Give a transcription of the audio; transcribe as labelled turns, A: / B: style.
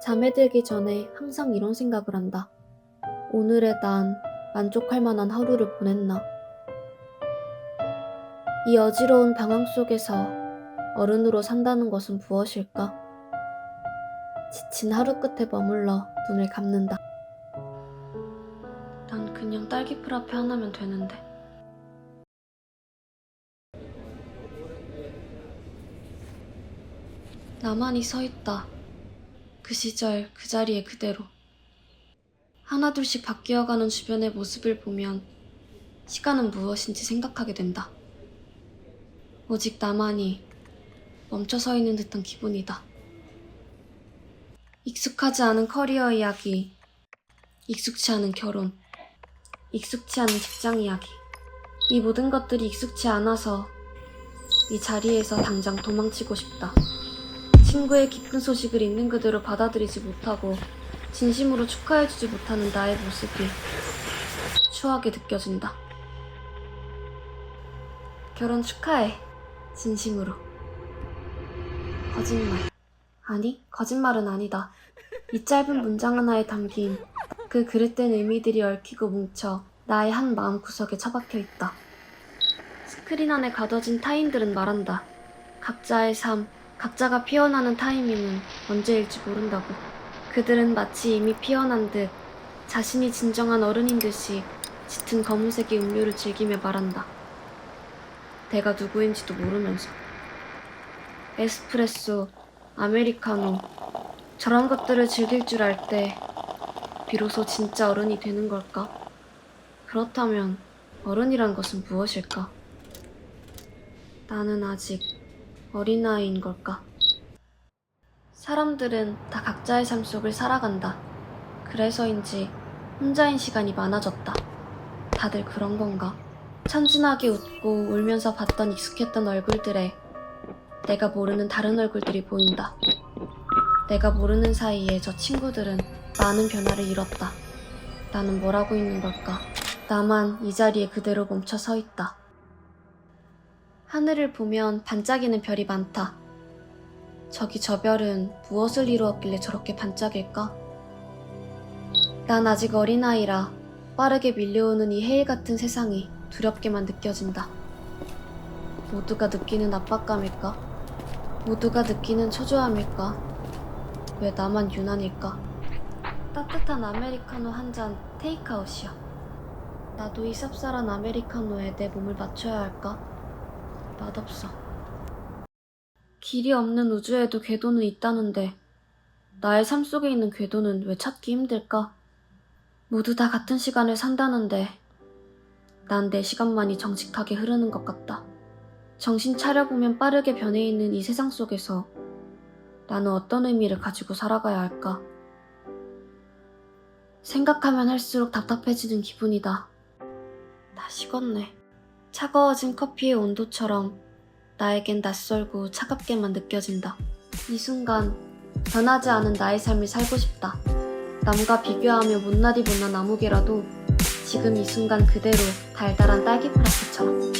A: 잠에 들기 전에 항상 이런 생각을 한다. 오늘의 난 만족할 만한 하루를 보냈나? 이 어지러운 방황 속에서 어른으로 산다는 것은 무엇일까? 지친 하루 끝에 머물러 눈을 감는다. 난 그냥 딸기 프라페 하나면 되는데. 나만이 서 있다. 그 시절 그 자리에 그대로. 하나둘씩 바뀌어가는 주변의 모습을 보면 시간은 무엇인지 생각하게 된다. 오직 나만이 멈춰 서 있는 듯한 기분이다. 익숙하지 않은 커리어 이야기, 익숙치 않은 결혼, 익숙치 않은 직장 이야기. 이 모든 것들이 익숙치 않아서 이 자리에서 당장 도망치고 싶다. 친구의 기쁜 소식을 있는 그대로 받아들이지 못하고 진심으로 축하해주지 못하는 나의 모습이 추하게 느껴진다. 결혼 축하해. 진심으로. 거짓말. 아니, 거짓말은 아니다. 이 짧은 문장 하나에 담긴 그 그릇된 의미들이 얽히고 뭉쳐 나의 한 마음구석에 처박혀 있다. 스크린 안에 가둬진 타인들은 말한다. 각자의 삶, 각자가 피어나는 타이밍은 언제일지 모른다고. 그들은 마치 이미 피어난 듯 자신이 진정한 어른인 듯이 짙은 검은색의 음료를 즐기며 말한다. 내가 누구인지도 모르면서. 에스프레소, 아메리카노, 저런 것들을 즐길 줄 알 때 비로소 진짜 어른이 되는 걸까? 그렇다면 어른이란 것은 무엇일까? 나는 아직 어린아이인 걸까? 사람들은 다 각자의 삶 속을 살아간다. 그래서인지 혼자인 시간이 많아졌다. 다들 그런 건가? 천진하게 웃고 울면서 봤던 익숙했던 얼굴들에 내가 모르는 다른 얼굴들이 보인다. 내가 모르는 사이에 저 친구들은 많은 변화를 이뤘다. 나는 뭘 하고 있는 걸까? 나만 이 자리에 그대로 멈춰 서 있다. 하늘을 보면 반짝이는 별이 많다. 저기 저 별은 무엇을 이루었길래 저렇게 반짝일까? 난 아직 어린아이라 빠르게 밀려오는 이 해일 같은 세상이 두렵게만 느껴진다. 모두가 느끼는 압박감일까? 모두가 느끼는 초조함일까? 왜 나만 유난일까? 따뜻한 아메리카노 한 잔 테이크아웃이야. 나도 이 쌉쌀한 아메리카노에 내 몸을 맞춰야 할까? 맛없어. 길이 없는 우주에도 궤도는 있다는데 나의 삶 속에 있는 궤도는 왜 찾기 힘들까? 모두 다 같은 시간을 산다는데 난 내 시간만이 정직하게 흐르는 것 같다. 정신 차려보면 빠르게 변해 있는 이 세상 속에서 나는 어떤 의미를 가지고 살아가야 할까? 생각하면 할수록 답답해지는 기분이다. 다 식었네. 차가워진 커피의 온도처럼 나에겐 낯설고 차갑게만 느껴진다. 이 순간 변하지 않은 나의 삶을 살고 싶다. 남과 비교하며 못나디 못난 아무개라도 지금 이 순간 그대로 달달한 딸기 프라페처럼